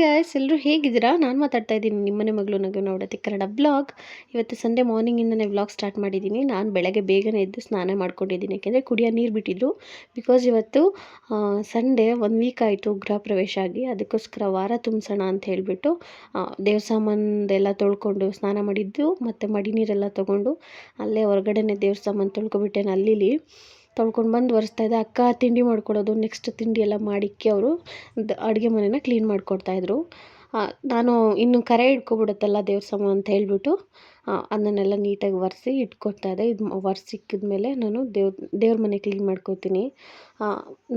Guys ಎಲ್ಲರೂ ಹೇಗಿದ್ದೀರಾ? ನಾನು ಮಾತಾಡ್ತಾ ಇದ್ದೀನಿ ನಿಮ್ಮನೆ ಮಗಳು ನಗು ನೋಡೋದಿ ಕನ್ನಡ ಬ್ಲಾಗ್ ಇವತ್ತು ಸಂಡೇ ಮಾರ್ನಿಂಗಿಂದನೇ ಬ್ಲಾಗ್ ಸ್ಟಾರ್ಟ್ ಮಾಡಿದ್ದೀನಿ. ನಾನು ಬೆಳಗ್ಗೆ ಬೇಗನೆ ಎದ್ದು ಸ್ನಾನ ಮಾಡ್ಕೊಂಡಿದ್ದೀನಿ. ಯಾಕೆಂದರೆ ಕುಡಿಯೋ ನೀರು ಬಿಟ್ಟಿದ್ರು. ಬಿಕಾಸ್ ಇವತ್ತು ಸಂಡೇ ಒಂದು ವೀಕ್ ಆಯಿತು ಗೃಹ ಪ್ರವೇಶ ಆಗಿ. ಅದಕ್ಕೋಸ್ಕರ ವಾರ ತುಂಬಿಸೋಣ ಅಂತ ಹೇಳಿಬಿಟ್ಟು ದೇವ್ರ ಸಾಮಾನ್ದೆಲ್ಲ ತೊಳ್ಕೊಂಡು ಸ್ನಾನ ಮಾಡಿದ್ದು, ಮತ್ತು ಮಡಿ ನೀರೆಲ್ಲ ತೊಗೊಂಡು, ಅಲ್ಲೇ ಹೊರಗಡೆನೇ ದೇವ್ರ ಸಾಮಾನು ತೊಳ್ಕೊಬಿಟ್ಟೆ ಅಲ್ಲಿಲಿ ತೊಳ್ಕೊಂಡು ಬಂದು ಒರೆಸ್ತಾ ಇದ್ದೆ. ಅಕ್ಕ ತಿಂಡಿ ಮಾಡ್ಕೊಡೋದು. ನೆಕ್ಸ್ಟ್ ತಿಂಡಿ ಎಲ್ಲ ಮಾಡಿಕ್ಕೆ ಅವರು ಅಡುಗೆ ಮನೆನ ಕ್ಲೀನ್ ಮಾಡಿಕೊಡ್ತಾಯಿದ್ರು ನಾನು ಇನ್ನು ಕರೆ ಹಿಡ್ಕೊಬಿಡುತ್ತಲ್ಲ ದೇವ್ರ ಸಮ ಅಂತ ಹೇಳಿಬಿಟ್ಟು ಅದನ್ನೆಲ್ಲ ನೀಟಾಗಿ ಒರೆಸಿ ಇಟ್ಕೊಡ್ತಾಯಿದ್ದೆ ಇದು ಒರೆಸಿಕ್ಕಿದ್ಮೇಲೆ ನಾನು ದೇವ್ರ ದೇವ್ರ ಮನೆ ಕ್ಲೀನ್ ಮಾಡ್ಕೋತೀನಿ.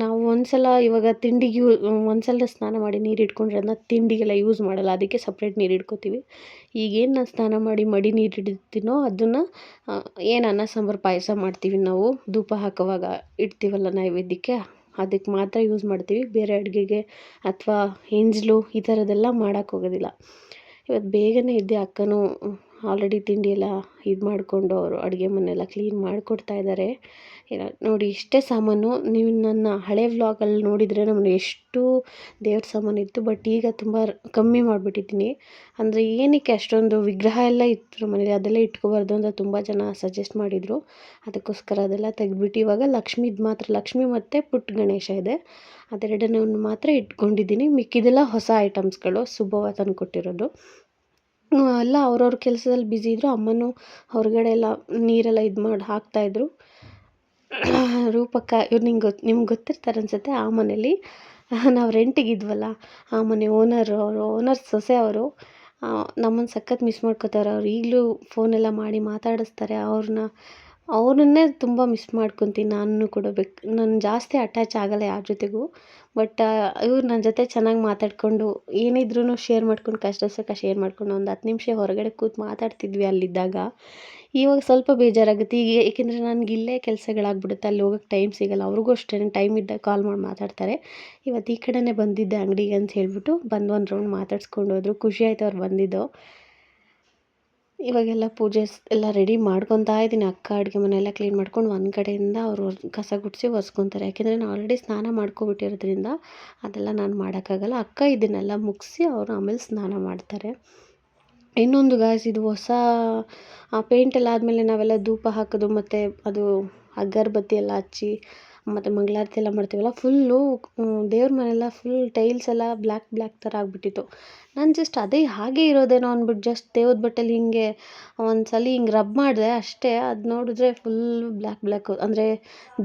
ನಾವು ಒಂದ್ಸಲ ಇವಾಗ ತಿಂಡಿಗೆ ಯೂ, ಒಂದ್ಸಲ ಸ್ನಾನ ಮಾಡಿ ನೀರು ಇಟ್ಕೊಂಡ್ರೆ ಅದನ್ನ ತಿಂಡಿಗೆಲ್ಲ ಯೂಸ್ ಮಾಡಲ್ಲ. ಅದಕ್ಕೆ ಸಪ್ರೇಟ್ ನೀರು ಇಟ್ಕೋತೀವಿ ಈಗೇನು ನಾನು ಸ್ನಾನ ಮಾಡಿ ಮಡಿ ನೀರು ಹಿಡಿತೀನೋ ಅದನ್ನು ಏನು ಅನ್ನ, ಸಾಂಬಾರು, ಪಾಯಸ ಮಾಡ್ತೀವಿ ನಾವು. ಧೂಪ ಹಾಕೋವಾಗ ಇಡ್ತೀವಲ್ಲ ನೈವೇದ್ಯಕ್ಕೆ. ಅದಕ್ಕೆ ಮಾತ್ರ ಯೂಸ್ ಮಾಡ್ತೀವಿ. ಬೇರೆ ಅಡುಗೆಗೆ ಅಥವಾ ಎಂಜಲು ಈ ಥರದ್ದೆಲ್ಲ ಮಾಡೋಕ್ಕೋಗೋದಿಲ್ಲ ಇವತ್ತು ಬೇಗನೆ ಇದ್ದೆ ಅಕ್ಕನೂ ಆಲ್ರೆಡಿ ತಿಂಡಿ ಎಲ್ಲ ಇದು ಮಾಡಿಕೊಂಡು ಅವರು ಅಡುಗೆ ಮನೆಯೆಲ್ಲ ಕ್ಲೀನ್ ಮಾಡಿಕೊಡ್ತಾ ಇದ್ದಾರೆ ನೋಡಿ ಇಷ್ಟೇ ಸಾಮಾನು. ನೀವು ನನ್ನ ಹಳೆ ವ್ಲಾಗಲ್ಲಿ ನೋಡಿದರೆ ನಮ್ಮನ್ನು ಎಷ್ಟು ದೇವ್ರ ಸಾಮಾನು ಇತ್ತು ಬಟ್ ಈಗ ತುಂಬ ಕಮ್ಮಿ ಮಾಡಿಬಿಟ್ಟಿದ್ದೀನಿ. ಅಂದರೆ ಏನಕ್ಕೆ ಅಷ್ಟೊಂದು ವಿಗ್ರಹ ಎಲ್ಲ ಇತ್ತು ಮನೇಲಿ, ಅದೆಲ್ಲ ಇಟ್ಕೋಬಾರ್ದು ಅಂತ ತುಂಬ ಜನ ಸಜೆಸ್ಟ್ ಮಾಡಿದರು. ಅದಕ್ಕೋಸ್ಕರ ಅದೆಲ್ಲ ತೆಗೆದ್ಬಿಟ್ಟು ಇವಾಗ ಲಕ್ಷ್ಮೀದು ಮಾತ್ರ, ಲಕ್ಷ್ಮಿ ಮತ್ತು ಪುಟ್ಟ ಗಣೇಶ ಇದೆ. ಅದೆರಡನ್ನೂ ಮಾತ್ರ ಇಟ್ಕೊಂಡಿದ್ದೀನಿ. ಮಿಕ್ಕಿದೆಲ್ಲ ಹೊಸ ಐಟಮ್ಸ್ಗಳು ಶುಭವಾಗಿ ತಂದು ಕೊಟ್ಟಿರೋದು. ಎಲ್ಲ ಅವ್ರವ್ರ ಕೆಲಸದಲ್ಲಿ ಬ್ಯುಸಿ ಇದ್ದರು ಅಮ್ಮನೂ ಹೊರಗಡೆ ಎಲ್ಲ ನೀರೆಲ್ಲ ಇದು ಮಾಡಿ ಹಾಕ್ತಾಯಿದ್ರು ರೂಪಕ್ಕ, ಇವ್ರು ನಿಂಗೆ ಗೊತ್ತು ನಿಮ್ಗೆ ಗೊತ್ತಿರ್ತಾರೆ ಅನಿಸುತ್ತೆ ಆ ಮನೇಲಿ. ನಾವು ರೆಂಟಿಗೆ ಇದ್ವಲ್ಲ ಆ ಮನೆ ಓನರ್ ಅವರು, ಓನರ್ ಸೊಸೆ ಅವರು ನಮ್ಮನ್ನು ಸಖತ್ ಮಿಸ್ ಮಾಡ್ಕೋತಾರೆ. ಅವ್ರು ಈಗಲೂ ಫೋನೆಲ್ಲ ಮಾಡಿ ಮಾತಾಡಿಸ್ತಾರೆ ಅವ್ರನ್ನ ಅವ್ರನ್ನೇ ತುಂಬ ಮಿಸ್ ಮಾಡ್ಕೊತೀನಿ. ನಾನು ಕೂಡ ಬೇಕು, ನಾನು ಜಾಸ್ತಿ ಅಟ್ಯಾಚ್ ಆಗಲ್ಲ ಯಾರ ಜೊತೆಗೂ. ಬಟ್ ಇವ್ರು ನನ್ನ ಜೊತೆ ಚೆನ್ನಾಗಿ ಮಾತಾಡಿಕೊಂಡು ಏನಿದ್ರೂ ಶೇರ್ ಮಾಡ್ಕೊಂಡು, ಕಷ್ಟ ಸುಖ ಶೇರ್ ಮಾಡ್ಕೊಂಡು ಒಂದು ಹತ್ತು ನಿಮಿಷ ಹೊರಗಡೆ ಕೂತು ಮಾತಾಡ್ತಿದ್ವಿ ಅಲ್ಲಿದ್ದಾಗ. ಇವಾಗ ಸ್ವಲ್ಪ ಬೇಜಾರಾಗುತ್ತೆ. ಈಗ ಏಕೆಂದರೆ ನನಗೆ ಇಲ್ಲೇ ಕೆಲಸಗಳಾಗ್ಬಿಡುತ್ತೆ. ಅಲ್ಲಿ ಹೋಗೋಕ್ಕೆ ಟೈಮ್ ಸಿಗಲ್ಲ. ಅವ್ರಿಗೂ ಅಷ್ಟೇ ಟೈಮ್ ಇದ್ದಾಗ ಕಾಲ್ ಮಾಡಿ ಮಾತಾಡ್ತಾರೆ. ಇವತ್ತು ಈ ಕಡೆನೇ ಬಂದಿದ್ದೆ ಅಂಗಡಿಗೆ ಅಂತ ಹೇಳ್ಬಿಟ್ಟು ಬಂದು ಒಂದು ರೌಂಡ್ ಮಾತಾಡ್ಸ್ಕೊಂಡು ಹೋದ್ರು. ಖುಷಿ ಆಯಿತು ಅವ್ರು ಬಂದಿದ್ದು. ಇವಾಗೆಲ್ಲ ಪೂಜೆ ಎಲ್ಲ ರೆಡಿ ಮಾಡ್ಕೊತಾ ಇದ್ದೀನಿ. ಅಕ್ಕ, ಅಡುಗೆ ಮನೆಯೆಲ್ಲ ಕ್ಲೀನ್ ಮಾಡ್ಕೊಂಡು ಒಂದು ಕಡೆಯಿಂದ ಅವರು ಕಸ ಗುಡಿಸಿ ಒರೆಸ್ಕೊತಾರೆ. ಯಾಕೆಂದರೆ ನಾನು ಆಲ್ರೆಡಿ ಸ್ನಾನ ಮಾಡ್ಕೊಬಿಟ್ಟಿರೋದ್ರಿಂದ ಅದೆಲ್ಲ ನಾನು ಮಾಡೋಕ್ಕಾಗಲ್ಲ. ಅಕ್ಕ ಇದನ್ನೆಲ್ಲ ಮುಗಿಸಿ ಅವರು ಆಮೇಲೆ ಸ್ನಾನ ಮಾಡ್ತಾರೆ. ಇನ್ನೊಂದು ಗಾಯ್ಸ್ ಇದು ಹೊಸ ಪೇಂಟೆಲ್ಲ ಆದಮೇಲೆ ನಾವೆಲ್ಲ ಧೂಪ ಹಾಕೋದು ಮತ್ತು ಅದು ಅಗರಬತ್ತಿ ಎಲ್ಲ ಹಚ್ಚಿ ಮತ್ತು ಮಂಗಳಾರತಿ ಎಲ್ಲ ಮಾಡ್ತೀವಲ್ಲ ಫುಲ್ಲು ದೇವ್ರ ಮನೆಲ್ಲ ಫುಲ್ ಟೈಲ್ಸ್ ಎಲ್ಲ ಬ್ಲ್ಯಾಕ್ ಬ್ಲ್ಯಾಕ್ ಥರ ಆಗಿಬಿಟ್ಟಿತ್ತು. ನಾನು ಜಸ್ಟ್ ಅದೇ ಹಾಗೆ ಇರೋದೇನೋ ಅಂದ್ಬಿಟ್ಟು ಜಸ್ಟ್ ದೇವ್ರ ಬಟ್ಟೆಲಿ ಹಿಂಗೆ ಒಂದು ಸಲ ಹಿಂಗೆ ರಬ್ ಮಾಡಿದೆ ಅಷ್ಟೇ. ಅದು ನೋಡಿದ್ರೆ ಫುಲ್ ಬ್ಲ್ಯಾಕ್ ಬ್ಲ್ಯಾಕು ಅಂದರೆ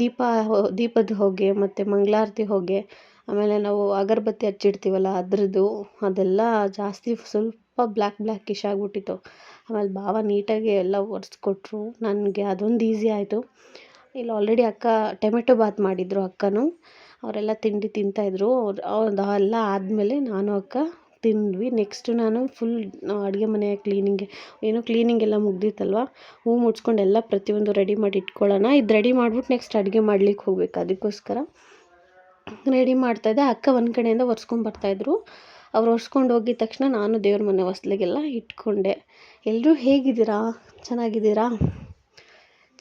ದೀಪ, ದೀಪದ ಹೊಗೆ, ಮತ್ತು ಮಂಗಳಾರತಿ ಹೊಗೆ, ಆಮೇಲೆ ನಾವು ಅಗರಬತ್ತಿ ಹಚ್ಚಿಡ್ತೀವಲ್ಲ ಅದರದ್ದು, ಅದೆಲ್ಲ ಜಾಸ್ತಿ ಸ್ವಲ್ಪ ಬ್ಲ್ಯಾಕ್ ಬ್ಲ್ಯಾಕಿಶ್ ಆಗಿಬಿಟ್ಟಿತ್ತು. ಆಮೇಲೆ ಭಾವ ನೀಟಾಗಿ ಎಲ್ಲ ಒರೆಸ್ಕೊಟ್ರು. ನನಗೆ ಅದೊಂದು ಈಸಿ ಆಯಿತು. ಇಲ್ಲಿ ಆಲ್ರೆಡಿ ಅಕ್ಕ ಟೊಮೆಟೊ ಬಾತ್ ಮಾಡಿದ್ರು ಅಕ್ಕನೂ. ಅವರೆಲ್ಲ ತಿಂಡಿ ತಿಂತಾಯಿದ್ರು ಅವ್ರು ಅದೆಲ್ಲ ಆದಮೇಲೆ ನಾನು ಅಕ್ಕ ತಿಂದ್ವಿ. ನೆಕ್ಸ್ಟು ನಾನು ಫುಲ್ ಅಡುಗೆ ಮನೆ ಕ್ಲೀನಿಂಗ್ ಏನು ಕ್ಲೀನಿಂಗ್ ಎಲ್ಲ ಮುಗ್ದಿತ್ತಲ್ವ? ಹೂ ಮುಡ್ಸ್ಕೊಂಡು ಎಲ್ಲ ಪ್ರತಿಯೊಂದು ರೆಡಿ ಮಾಡಿ ಇಟ್ಕೊಳ್ಳೋಣ. ಇದು ರೆಡಿ ಮಾಡ್ಬಿಟ್ಟು ನೆಕ್ಸ್ಟ್ ಅಡುಗೆ ಮಾಡ್ಲಿಕ್ಕೆ ಹೋಗ್ಬೇಕು ಅದಕ್ಕೋಸ್ಕರ. ರೆಡಿ ಮಾಡ್ತಾಯಿದ್ದೆ ಅಕ್ಕ ಒಂದು ಕಡೆಯಿಂದ ಒರೆಸ್ಕೊಂಡು ಬರ್ತಾಯಿದ್ರು ಅವ್ರು ಒರೆಸ್ಕೊಂಡು ಹೋಗಿದ ತಕ್ಷಣ ನಾನು ದೇವ್ರ ಮನೆ ಹೊಸ್ಲಿಗೆಲ್ಲ ಇಟ್ಕೊಂಡೆ. ಎಲ್ಲರೂ ಹೇಗಿದ್ದೀರಾ? ಚೆನ್ನಾಗಿದ್ದೀರಾ?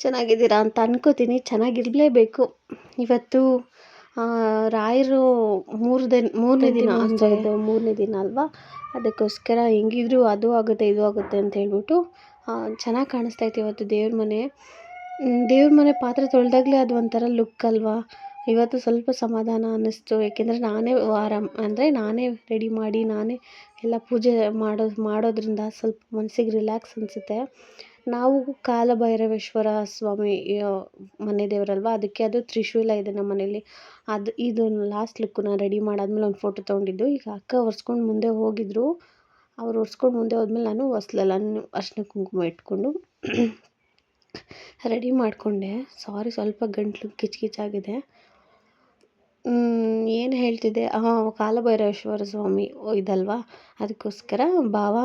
ಚೆನ್ನಾಗಿದ್ದೀರಾ ಅಂತ ಅನ್ಕೋತೀನಿ. ಚೆನ್ನಾಗಿರಲೇಬೇಕು. ಇವತ್ತು ರಾಯರು ಮೂರು ದಿನ ಮೂರನೇ ದಿನ ಅಂದರೆ ಮೂರನೇ ದಿನ ಅಲ್ವಾ? ಅದಕ್ಕೋಸ್ಕರ ಹೆಂಗಿದ್ರು ಅದು ಆಗುತ್ತೆ ಇದು ಆಗುತ್ತೆ ಅಂತ ಹೇಳ್ಬಿಟ್ಟು ಚೆನ್ನಾಗಿ ಕಾಣಿಸ್ತಾ ಇತ್ತು ಇವತ್ತು ದೇವ್ರ ಮನೆ. ದೇವ್ರ ಮನೆ ಪಾತ್ರೆ ತೊಳೆದಾಗಲೇ ಅದು ಒಂಥರ ಲುಕ್ ಅಲ್ವಾ? ಇವತ್ತು ಸ್ವಲ್ಪ ಸಮಾಧಾನ ಅನ್ನಿಸ್ತು. ಏಕೆಂದರೆ ನಾನೇ ಆರಾಮ್ ಅಂದರೆ ನಾನೇ ರೆಡಿ ಮಾಡಿ ನಾನೇ ಎಲ್ಲ ಪೂಜೆ ಮಾಡೋ ಮಾಡೋದ್ರಿಂದ ಸ್ವಲ್ಪ ಮನಸ್ಸಿಗೆ ರಿಲ್ಯಾಕ್ಸ್ ಅನಿಸುತ್ತೆ. ನಾವು ಕಾಲಭೈರವೇಶ್ವರ ಸ್ವಾಮಿ ಮನೆ ದೇವರಲ್ವ? ಅದಕ್ಕೆ ಅದು ತ್ರಿಶೂಲ ಇದೆ ನಮ್ಮ ಮನೇಲಿ ಅದು, ಇದು ಲಾಸ್ಟ್ ಲುಕ್ಕು ನಾನು ರೆಡಿ ಮಾಡಾದ್ಮೇಲೆ ಒಂದು ಫೋಟೋ ತೊಗೊಂಡಿದ್ದು. ಈಗ ಅಕ್ಕ ಒರೆಸ್ಕೊಂಡು ಮುಂದೆ ಹೋಗಿದ್ರು. ಅವ್ರು ಒರೆಸ್ಕೊಂಡು ಮುಂದೆ ಹೋದ್ಮೇಲೆ ನಾನು ಹೊಸ್ಲೆಲ್ಲ ಅರ್ಶಿನ ಕುಂಕುಮ ಇಟ್ಕೊಂಡು ರೆಡಿ ಮಾಡಿಕೊಂಡೆ. ಸಾರಿ ಸ್ವಲ್ಪ ಗಂಟ್ಲು ಕಿಚ್ ಕಿಚ್ಚಾಗಿದೆ ಏನು ಹೇಳ್ತಿದ್ದೆ? ಹಾಂ ಕಾಲಭೈರೇಶ್ವರ ಸ್ವಾಮಿ ಇದಲ್ವಾ? ಅದಕ್ಕೋಸ್ಕರ ಭಾವ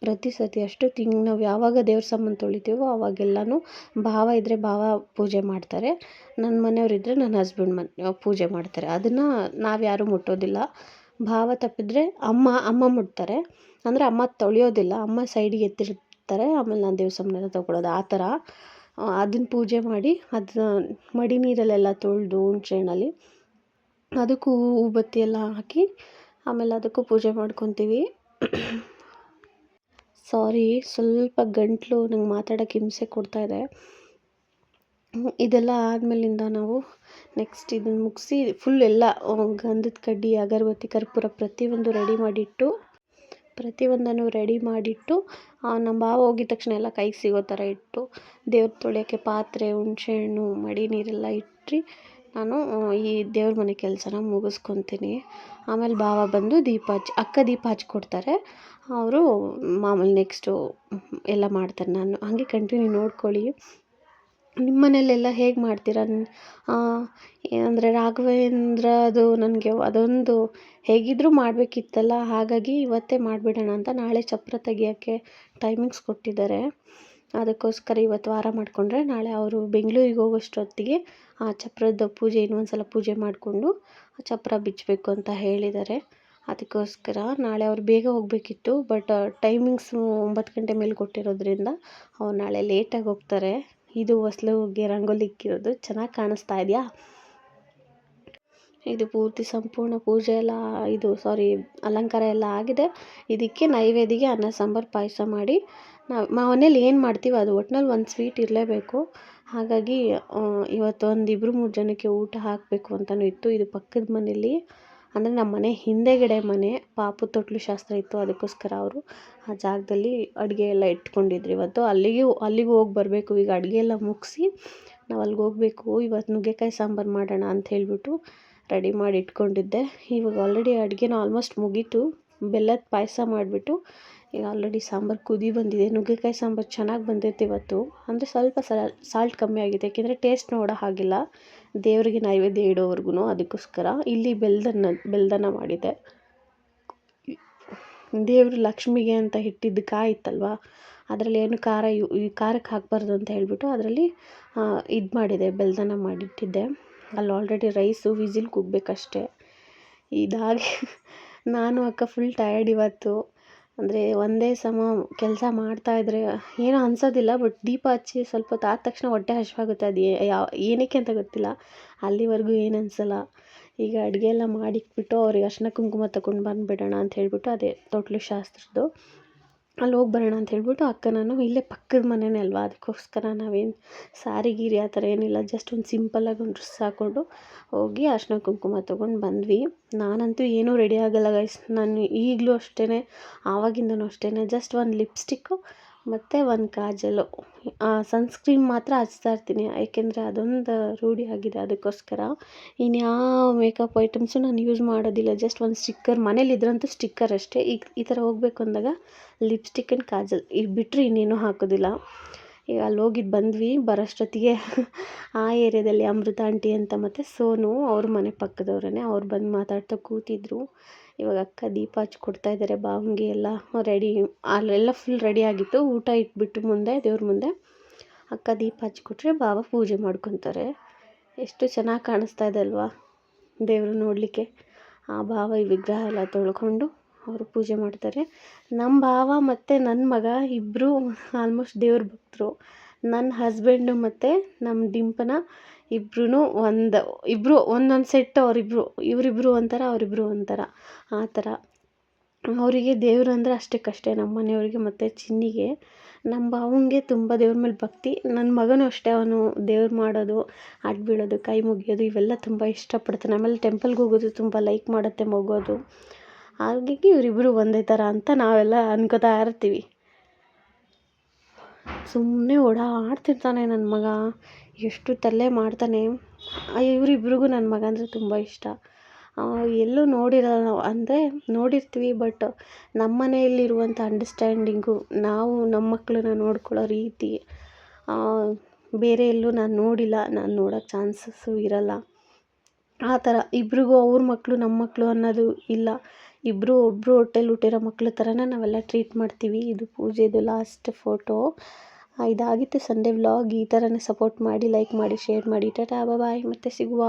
ಪ್ರತಿ ಸತಿ ಅಷ್ಟು ತಿಂಗ್, ನಾವು ಯಾವಾಗ ದೇವ್ರ ಸಾಮಾನು ತೊಳಿತೀವೋ ಅವಾಗೆಲ್ಲನೂ ಭಾವ ಇದ್ದರೆ ಭಾವ ಪೂಜೆ ಮಾಡ್ತಾರೆ. ನನ್ನ ಮನೆಯವರಿದ್ದರೆ ನನ್ನ ಹಸ್ಬೆಂಡ್ ಮನೆ ಪೂಜೆ ಮಾಡ್ತಾರೆ. ಅದನ್ನು ನಾವು ಯಾರೂ ಮುಟ್ಟೋದಿಲ್ಲ. ಭಾವ ತಪ್ಪಿದರೆ ಅಮ್ಮ ಅಮ್ಮ ಮುಟ್ತಾರೆ. ಅಂದರೆ ಅಮ್ಮ ತೊಳೆಯೋದಿಲ್ಲ. ಅಮ್ಮ ಸೈಡಿಗೆ ಎತ್ತಿರ್ತಾರೆ. ಆಮೇಲೆ ನಾನು ದೇವ್ರ ಸಾಮಾನೆಲ್ಲ ತೊಗೊಳೋದು. ಆ ಥರ ಅದನ್ನ ಪೂಜೆ ಮಾಡಿ ಅದನ್ನ ಮಡಿ ನೀರಲ್ಲೆಲ್ಲ ತೊಳೆದು ಹುಣ್ಸೆ ಹಣ್ಣಲ್ಲಿ ಅದಕ್ಕೂ ಹೂವು ಬತ್ತಿ ಎಲ್ಲ ಹಾಕಿ ಆಮೇಲೆ ಅದಕ್ಕೂ ಪೂಜೆ ಮಾಡ್ಕೊತೀವಿ. ಸಾರಿ ಸ್ವಲ್ಪ ಗಂಟಲು ನಂಗೆ ಮಾತಾಡೋಕೆ ಹಿಂಸೆ ಕೊಡ್ತಾ ಇದೆ. ಇದೆಲ್ಲ ಆದಮೇಲಿಂದ ನಾವು ನೆಕ್ಸ್ಟ್ ಇದನ್ನು ಮುಗಿಸಿ ಫುಲ್ ಎಲ್ಲ ಗಂಧದ ಕಡ್ಡಿ, ಅಗರಬತ್ತಿ, ಕರ್ಪೂರ ಪ್ರತಿಯೊಂದು ರೆಡಿ ಮಾಡಿಟ್ಟು, ಪ್ರತಿಯೊಂದನ್ನು ರೆಡಿ ಮಾಡಿಟ್ಟು ನಮ್ಮ ಭಾವ ಹೋಗಿದ ತಕ್ಷಣ ಎಲ್ಲ ಕೈಗೆ ಸಿಗೋ ಥರ ಇಟ್ಟು, ದೇವ್ರ ತೊಳೆಯೋಕ್ಕೆ ಪಾತ್ರೆ ಹುಣಸೆಹಣ್ಣು ಮಡಿ ನೀರೆಲ್ಲ ಇಟ್ಟು ನಾನು ಈ ದೇವ್ರ ಮನೆ ಕೆಲಸನ ಮುಗಿಸ್ಕೊತೀನಿ. ಆಮೇಲೆ ಭಾವ ಬಂದು ದೀಪ ಹಚ್ಚಿ ಅಕ್ಕ ದೀಪ ಹಚ್ಕೊಡ್ತಾರೆ. ಅವರು ಮಾಮೂಲಿ ನೆಕ್ಸ್ಟು ಎಲ್ಲ ಮಾಡ್ತಾರೆ. ನಾನು ಹಾಗೆ ಕಂಟಿನ್ಯೂ ನೋಡ್ಕೊಳ್ಳಿ. ನಿಮ್ಮ ಮನೆಯಲ್ಲೆಲ್ಲ ಹೇಗೆ ಮಾಡ್ತೀರಾ? ಅಂದರೆ ರಾಘವೇಂದ್ರದು ನನಗೆ ಅದೊಂದು ಹೇಗಿದ್ದರೂ ಮಾಡಬೇಕಿತ್ತಲ್ಲ, ಹಾಗಾಗಿ ಇವತ್ತೇ ಮಾಡಿಬಿಡೋಣ ಅಂತ ನಾಳೆ ಚಪ್ಪರ ತೆಗಿಯೋಕ್ಕೆ ಟೈಮಿಂಗ್ಸ್ ಕೊಟ್ಟಿದ್ದಾರೆ. ಅದಕ್ಕೋಸ್ಕರ ಇವತ್ತು ವಾರ ಮಾಡಿಕೊಂಡ್ರೆ ನಾಳೆ ಅವರು ಬೆಂಗಳೂರಿಗೆ ಹೋಗೋಷ್ಟೊತ್ತಿಗೆ ಆ ಚಪ್ರದ ಪೂಜೆ ಇನ್ನೊಂದು ಸಲ ಪೂಜೆ ಮಾಡಿಕೊಂಡು ಚಪ್ರ ಬಿಚ್ಚಬೇಕು ಅಂತ ಹೇಳಿದ್ದಾರೆ. ಅದಕ್ಕೋಸ್ಕರ ನಾಳೆ ಅವ್ರು ಬೇಗ ಹೋಗಬೇಕಿತ್ತು, ಬಟ್ ಟೈಮಿಂಗ್ಸು ಒಂಬತ್ತು ಗಂಟೆ ಮೇಲೆ ಕೊಟ್ಟಿರೋದ್ರಿಂದ ಅವ್ರು ನಾಳೆ ಲೇಟಾಗಿ ಹೋಗ್ತಾರೆ. ಇದು ಹೊಸ್ಲಿಗೆ ರಂಗೋಲಿ ಇಕ್ಕಿರೋದು. ಚೆನ್ನಾಗಿ ಕಾಣಿಸ್ತಾ ಇದೆಯಾ? ಇದು ಪೂರ್ತಿ ಸಂಪೂರ್ಣ ಪೂಜೆ ಎಲ್ಲ, ಇದು ಸಾರಿ ಅಲಂಕಾರ ಎಲ್ಲ ಆಗಿದೆ. ಇದಕ್ಕೆ ನೈವೇದ್ಯಗೆ ಅನ್ನ, ಸಾಂಬಾರು, ಪಾಯಸ ಮಾಡಿ ನಾವು ಮನೇಲಿ ಏನು ಮಾಡ್ತೀವಿ ಅದು ಒಟ್ನಲ್ಲಿ ಒಂದು ಸ್ವೀಟ್ ಇರಲೇಬೇಕು. ಹಾಗಾಗಿ ಇವತ್ತು ಒಂದು ಇಬ್ಬರು ಮೂರು ಜನಕ್ಕೆ ಊಟ ಹಾಕಬೇಕು ಅಂತಲೂ ಇತ್ತು. ಇದು ಪಕ್ಕದ ಮನೇಲಿ ಅಂದರೆ ನಮ್ಮ ಮನೆ ಹಿಂದೆಗಡೆ ಮನೆ, ಪಾಪು ತೊಟ್ಲು ಶಾಸ್ತ್ರ ಇತ್ತು ಅದಕ್ಕೋಸ್ಕರ ಅವರು ಆ ಜಾಗದಲ್ಲಿ ಅಡುಗೆ ಎಲ್ಲ ಇಟ್ಕೊಂಡಿದ್ರು. ಇವತ್ತು ಅಲ್ಲಿಗೆ ಅಲ್ಲಿಗೆ ಹೋಗಿ ಬರಬೇಕು. ಈಗ ಅಡುಗೆ ಎಲ್ಲ ಮುಗಿಸಿ ನಾವು ಅಲ್ಲಿಗೆ ಹೋಗಬೇಕು. ಇವತ್ತು ನುಗ್ಗೆಕಾಯಿ ಸಾಂಬಾರು ಮಾಡೋಣ ಅಂತ ಹೇಳಿಬಿಟ್ಟು ರೆಡಿ ಮಾಡಿ ಇಟ್ಕೊಂಡಿದ್ದೆ. ಇವಾಗ ಆಲ್ರೆಡಿ ಅಡುಗೆನ ಆಲ್ಮೋಸ್ಟ್ ಮುಗೀತು. ಬೆಲ್ಲದ ಪಾಯಸ ಮಾಡಿಬಿಟ್ಟು ಈಗ ಆಲ್ರೆಡಿ ಸಾಂಬಾರು ಕುದಿ ಬಂದಿದೆ. ನುಗ್ಗೆಕಾಯಿ ಸಾಂಬಾರು ಚೆನ್ನಾಗಿ ಬಂದಿತ್ತು ಇವತ್ತು. ಅಂದರೆ ಸ್ವಲ್ಪ ಸಾಲ್ಟ್ ಕಮ್ಮಿ ಆಗಿದೆ. ಯಾಕೆಂದರೆ ಟೇಸ್ಟ್ ನೋಡೋ ಹಾಗಿಲ್ಲ. ದೇವರಿಗೆ ನೈವೇದ್ಯ ಇಡೋವರೆಗೂ ಅದಕ್ಕೋಸ್ಕರ ಇಲ್ಲಿ ಬೆಲ್ದನ್ನ ಬೆಲ್ದನ್ನ ಮಾಡಿದೆ. ದೇವರು ಲಕ್ಷ್ಮಿಗೆ ಅಂತ ಇಟ್ಟಿದ್ದು ಕಾಯಿ ಇತ್ತಲ್ವ? ಅದರಲ್ಲಿ ಏನು ಖಾರ ಈ ಖಾರಕ್ಕೆ ಹಾಕಬಾರ್ದು ಅಂತ ಹೇಳಿಬಿಟ್ಟು ಅದರಲ್ಲಿ ಇದು ಮಾಡಿದೆ ಬೆಲ್ದನ ಮಾಡಿಟ್ಟಿದ್ದೆ. ಅಲ್ಲಿ ಆಲ್ರೆಡಿ ರೈಸು ವಿಝಿಲ್ ಕುಗ್ಬೇಕಷ್ಟೇ. ಇದಾಗಿ ನಾನು ಅಕ್ಕ ಫುಲ್ ಟಯರ್ಡ್ ಇವತ್ತು. ಅಂದರೆ ಒಂದೇ ಸಮ ಕೆಲಸ ಮಾಡ್ತಾಯಿದ್ರೆ ಏನೂ ಅನ್ಸೋದಿಲ್ಲ ಬಟ್ ದೀಪ ಹಚ್ಚಿ ಸ್ವಲ್ಪ ಹೊತ್ತು ಆದ ತಕ್ಷಣ ಹೊಟ್ಟೆ ಹಸಿವಾಗುತ್ತೆ. ಅದು ಯಾವ ಏನಕ್ಕೆ ಅಂತ ಗೊತ್ತಿಲ್ಲ. ಅಲ್ಲಿವರೆಗೂ ಏನು ಅನಿಸಲ್ಲ. ಈಗ ಅಡುಗೆ ಎಲ್ಲ ಮಾಡಿಟ್ಬಿಟ್ಟು ಅವ್ರಿಗೆ ಅರಿಶ್ಣ ಕುಂಕುಮ ತಗೊಂಡು ಬಂದುಬಿಡೋಣ ಅಂತ ಹೇಳಿಬಿಟ್ಟು ಅದೇ ತೊಟ್ಲು ಶಾಸ್ತ್ರದ್ದು. ಅಲ್ಲಿ ಹೋಗಿ ಬರೋಣ ಅಂತ ಹೇಳ್ಬಿಟ್ಟು ಅಕ್ಕ ನಾನು ಇಲ್ಲೇ ಪಕ್ಕದ ಮನೆಯೇ ಅಲ್ವಾ? ಅದಕ್ಕೋಸ್ಕರ ನಾವೇನು ಸಾರಿ ಗೀರಿ ಆ ಥರ ಏನಿಲ್ಲ. ಜಸ್ಟ್ ಒಂದು ಸಿಂಪಲ್ಲಾಗಿ ಒಂದು ಡ್ರೆಸ್ ಹಾಕ್ಕೊಂಡು ಹೋಗಿ ಅರ್ಶಿನ ಕುಂಕುಮ ತೊಗೊಂಡು ಬಂದ್ವಿ. ನಾನಂತೂ ಏನೂ ರೆಡಿ ಆಗಲ್ಲ ಗೈಸ್ ನಾನು ಈಗಲೂ ಅಷ್ಟೇ ಆವಾಗಿಂದನೂ ಅಷ್ಟೇ ಜಸ್ಟ್ ಒಂದು ಲಿಪ್ಸ್ಟಿಕ್ಕು ಮತ್ತು ಒಂದು ಕಾಜಲು. ಸನ್ಸ್ಕ್ರೀನ್ ಮಾತ್ರ ಹಚ್ತಾ ಇರ್ತೀನಿ. ಏಕೆಂದರೆ ಅದೊಂದು ರೂಢಿ ಆಗಿದೆ ಅದಕ್ಕೋಸ್ಕರ. ಇನ್ಯಾವ ಮೇಕಪ್ ಐಟಮ್ಸು ನಾನು ಯೂಸ್ ಮಾಡೋದಿಲ್ಲ. ಜಸ್ಟ್ ಒಂದು ಸ್ಟಿಕ್ಕರ್ ಮನೇಲಿದ್ರಂತೂ ಸ್ಟಿಕ್ಕರ್ ಅಷ್ಟೇ. ಈಗ ಈ ಥರ ಹೋಗ್ಬೇಕು ಅಂದಾಗ ಲಿಪ್ಸ್ಟಿಕ್ ಆ್ಯಂಡ್ ಕಾಜಲ್. ಇದು ಬಿಟ್ಟರೆ ಇನ್ನೇನು ಹಾಕೋದಿಲ್ಲ. ಈಗ ಅಲ್ಲಿ ಹೋಗಿದ್ದು ಬಂದ್ವಿ, ಬರೋಷ್ಟೊತ್ತಿಗೆ ಆ ಏರಿಯಾದಲ್ಲಿ ಅಮೃತ ಆಂಟಿ ಅಂತ ಮತ್ತು ಸೋನು ಅವ್ರ ಮನೆ ಪಕ್ಕದವ್ರೇ ಅವ್ರು ಬಂದು ಮಾತಾಡ್ತಾ ಕೂತಿದ್ರು. ಇವಾಗ ಅಕ್ಕ ದೀಪ ಹಚ್ಕೊಡ್ತಾ ಇದ್ದಾರೆ ಬಾವಂಗೆ ಎಲ್ಲ ರೆಡಿ ಅಲ್ಲೆಲ್ಲ ಫುಲ್ ರೆಡಿ ಆಗಿತ್ತು. ಊಟ ಇಟ್ಬಿಟ್ಟು ಮುಂದೆ, ದೇವ್ರ ಮುಂದೆ ಅಕ್ಕ ದೀಪ ಹಚ್ಕೊಟ್ರೆ ಬಾಬಾ ಪೂಜೆ ಮಾಡ್ಕೊತಾರೆ. ಎಷ್ಟು ಚೆನ್ನಾಗಿ ಕಾಣಿಸ್ತಾ ಇದೆ ಅಲ್ವಾ ದೇವರು ನೋಡಲಿಕ್ಕೆ. ಆ ಬಾವ ಈ ವಿಗ್ರಹ ಎಲ್ಲ ತೊಳ್ಕೊಂಡು ಅವರು ಪೂಜೆ ಮಾಡ್ತಾರೆ. ನಮ್ಮ ಭಾವ ಮತ್ತು ನನ್ನ ಮಗ ಇಬ್ಬರು ಆಲ್ಮೋಸ್ಟ್ ದೇವ್ರ ಭಕ್ತರು. ನನ್ನ ಹಸ್ಬೆಂಡು ಮತ್ತು ನಮ್ಮ ಡಿಂಪನ ಇಬ್ರೂ ಒಂದು ಇಬ್ಬರು ಒಂದೊಂದು ಸೆಟ್ ಅವರಿಬ್ರು, ಇವರಿಬ್ರು ಒಂಥರ, ಅವರಿಬ್ರು ಒಂಥರ, ಆ ಥರ. ಅವರಿಗೆ ದೇವ್ರು ಅಂದರೆ ಅಷ್ಟಕ್ಕಷ್ಟೇ ನಮ್ಮ ಮನೆಯವ್ರಿಗೆ ಮತ್ತು ಚಿನ್ನಿಗೆ. ನಮ್ಮ ಭಾವಂಗೆ ತುಂಬ ದೇವ್ರ ಮೇಲೆ ಭಕ್ತಿ. ನನ್ನ ಮಗನೂ ಅಷ್ಟೇ, ಅವನು ದೇವ್ರು ಮಾಡೋದು ಅಡ್ಡ ಬೀಳೋದು, ಕೈ ಮುಗಿಯೋದು, ಇವೆಲ್ಲ ತುಂಬ ಇಷ್ಟಪಡ್ತಾನೆ. ಆಮೇಲೆ ಟೆಂಪಲ್ಗೆ ಹೋಗೋದು ತುಂಬ ಲೈಕ್ ಮಾಡುತ್ತೆ ಮಗೋದು ಹಾಗಾಗಿ ಇವರಿಬ್ಬರು ಒಂದೇ ಥರ ಅಂತ ನಾವೆಲ್ಲ ಅನ್ಕೋತಾ ಇರ್ತೀವಿ. ಸುಮ್ಮನೆ ಓಡಾಡ್ತಿರ್ತಾನೆ ನನ್ನ ಮಗ. ಎಷ್ಟು ತಲ್ಲೆ ಮಾಡ್ತಾನೆ. ಇವರಿಬ್ರಿಗೂ ನನ್ನ ಮಗ ಅಂದರೆ ತುಂಬ ಇಷ್ಟ. ಎಲ್ಲೂ ನೋಡಿರಲ್ಲ ನಾವು. ಅಂದರೆ ನೋಡಿರ್ತೀವಿ, ಬಟ್ ನಮ್ಮ ಮನೆಯಲ್ಲಿರುವಂಥ ಅಂಡರ್ಸ್ಟ್ಯಾಂಡಿಂಗು ನಾವು ನಮ್ಮ ಮಕ್ಕಳನ್ನ ನೋಡ್ಕೊಳ್ಳೋ ರೀತಿ ಬೇರೆ ಎಲ್ಲೂ ನಾನು ನೋಡಿಲ್ಲ. ನಾನು ನೋಡೋ ಚಾನ್ಸಸ್ಸು ಇರಲ್ಲ. ಆ ಥರ ಇಬ್ರಿಗೂ ಅವ್ರ ಮಕ್ಕಳು ನಮ್ಮ ಮಕ್ಕಳು ಅನ್ನೋದು ಇಲ್ಲ. ಇಬ್ಬರು ಒಬ್ಬರು ಹೊಟ್ಟೆಲಿ ಹುಟ್ಟಿರೋ ಮಕ್ಕಳ ಥರನೇ ನಾವೆಲ್ಲ ಟ್ರೀಟ್ ಮಾಡ್ತೀವಿ. ಇದು ಪೂಜೆದು ಲಾಸ್ಟ್ ಫೋಟೋ ಇದಾಗಿತ್ತು ಸಂಡೇ ವ್ಲಾಗ್ ಈ ಥರನೇ ಸಪೋರ್ಟ್ ಮಾಡಿ ಲೈಕ್ ಮಾಡಿ ಶೇರ್ ಮಾಡಿ. ಟಾಟಾ ಬಾಯ್ ಮತ್ತೆ ಸಿಗುವ.